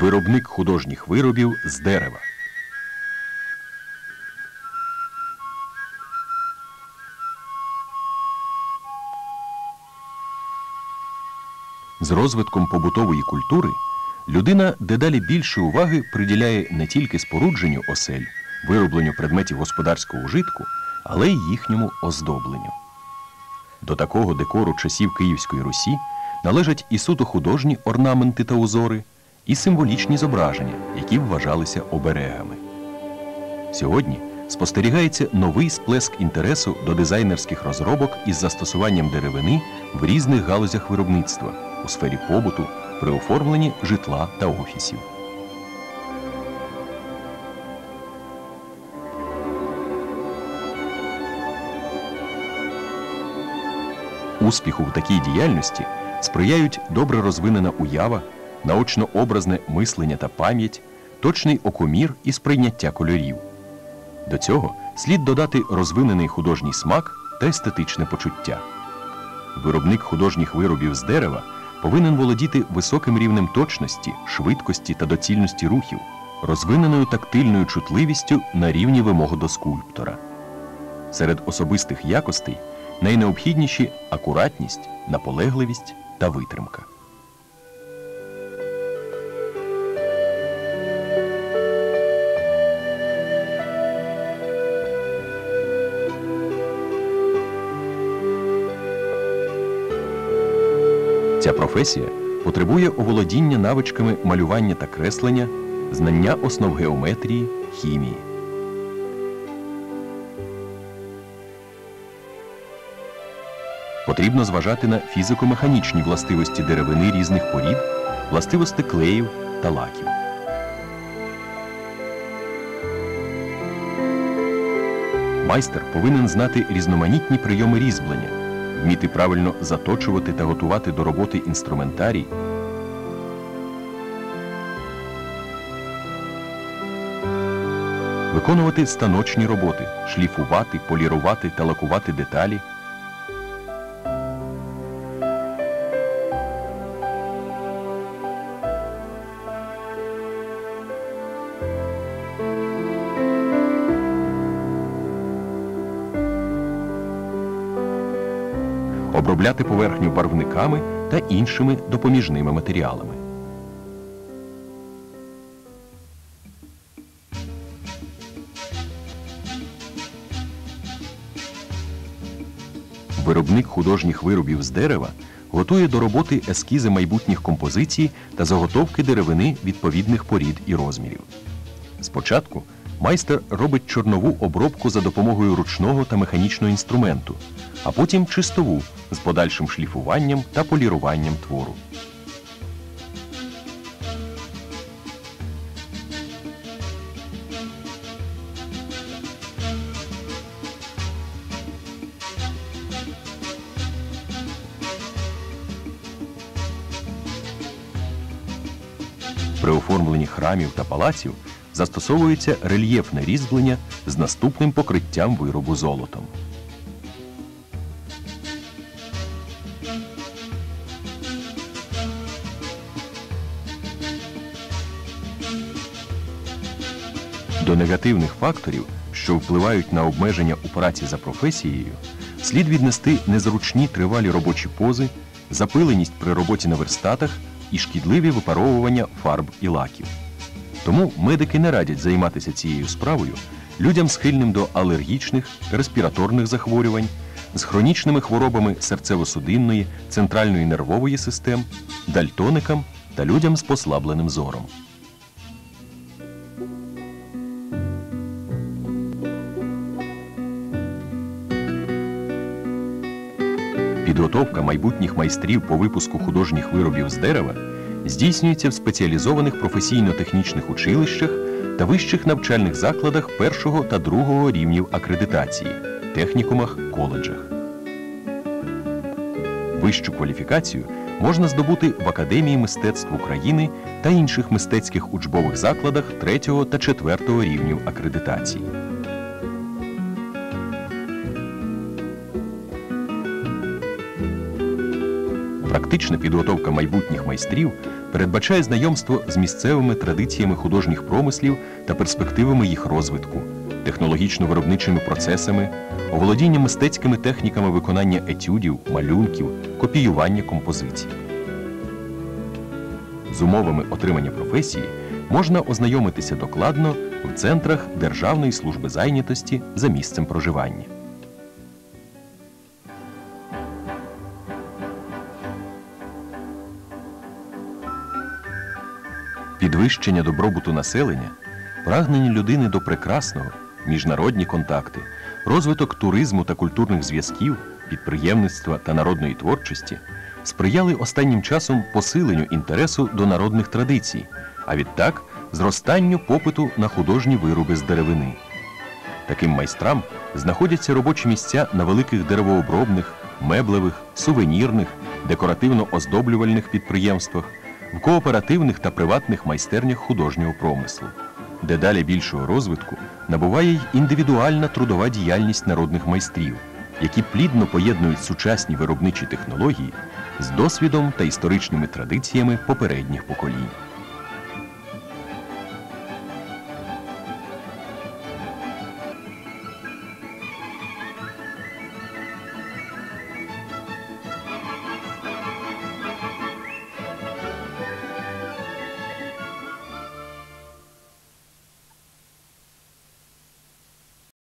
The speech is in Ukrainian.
Виробник художніх виробів з дерева. З розвитком побутової культури людина дедалі більше уваги приділяє не тільки спорудженню осель, виробленню предметів господарського ужитку, але й їхньому оздобленню. До такого декору часів Київської Русі належать і суто художні орнаменти та узори, і символічні зображення, які вважалися оберегами. Сьогодні спостерігається новий сплеск інтересу до дизайнерських розробок із застосуванням деревини в різних галузях виробництва у сфері побуту, при оформленні житла та офісів. Успіху в такій діяльності сприяють добре розвинена уява, наочно-образне мислення та пам'ять, точний окомір і сприйняття кольорів. До цього слід додати розвинений художній смак та естетичне почуття. Виробник художніх виробів з дерева повинен володіти високим рівнем точності, швидкості та доцільності рухів, розвиненою тактильною чутливістю на рівні вимог до скульптора. Серед особистих якостей найнеобхідніші акуратність, наполегливість та витримка. Ця професія потребує оволодіння навичками малювання та креслення, знання основ геометрії, хімії. Потрібно зважати на фізико-механічні властивості деревини різних порід, властивості клеїв та лаків. Майстер повинен знати різноманітні прийоми різьблення, вміти правильно заточувати та готувати до роботи інструментарій, виконувати станочні роботи, шліфувати, полірувати та лакувати деталі. Обробляти поверхню барвниками та іншими допоміжними матеріалами. Виробник художніх виробів з дерева готує до роботи ескізи майбутніх композицій та заготовки деревини відповідних порід і розмірів. Спочатку майстер робить чорнову обробку за допомогою ручного та механічного інструменту, а потім чистову з подальшим шліфуванням та поліруванням твору. При оформленні храмів та палаців застосовується рельєфне різьблення з наступним покриттям виробу золотом. До негативних факторів, що впливають на обмеження у праці за професією, слід віднести незручні тривалі робочі пози, запиленість при роботі на верстатах і шкідливі випаровування фарб і лаків. Тому медики не радять займатися цією справою людям схильним до алергічних, респіраторних захворювань, з хронічними хворобами серцево-судинної, центральної нервової систем, дальтоникам та людям з послабленим зором. Підготовка майбутніх майстрів по випуску художніх виробів з дерева здійснюється в спеціалізованих професійно-технічних училищах та вищих навчальних закладах першого та другого рівнів акредитації, технікумах, коледжах. Вищу кваліфікацію можна здобути в Академії мистецтв України та інших мистецьких учбових закладах третього та четвертого рівнів акредитації. Практична підготовка майбутніх майстрів передбачає знайомство з місцевими традиціями художніх промислів та перспективами їх розвитку, технологічно-виробничими процесами, оволодіння мистецькими техніками виконання етюдів, малюнків, копіювання композицій. З умовами отримання професії можна ознайомитися докладно в центрах Державної служби зайнятості за місцем проживання. Підвищення добробуту населення, прагнення людини до прекрасного, міжнародні контакти, розвиток туризму та культурних зв'язків, підприємництва та народної творчості сприяли останнім часом посиленню інтересу до народних традицій, а відтак зростанню попиту на художні вироби з деревини. Таким майстрам знаходяться робочі місця на великих деревообробних, меблевих, сувенірних, декоративно-оздоблювальних підприємствах, в кооперативних та приватних майстернях художнього промислу. Дедалі більшого розвитку набуває й індивідуальна трудова діяльність народних майстрів, які плідно поєднують сучасні виробничі технології з досвідом та історичними традиціями попередніх поколінь.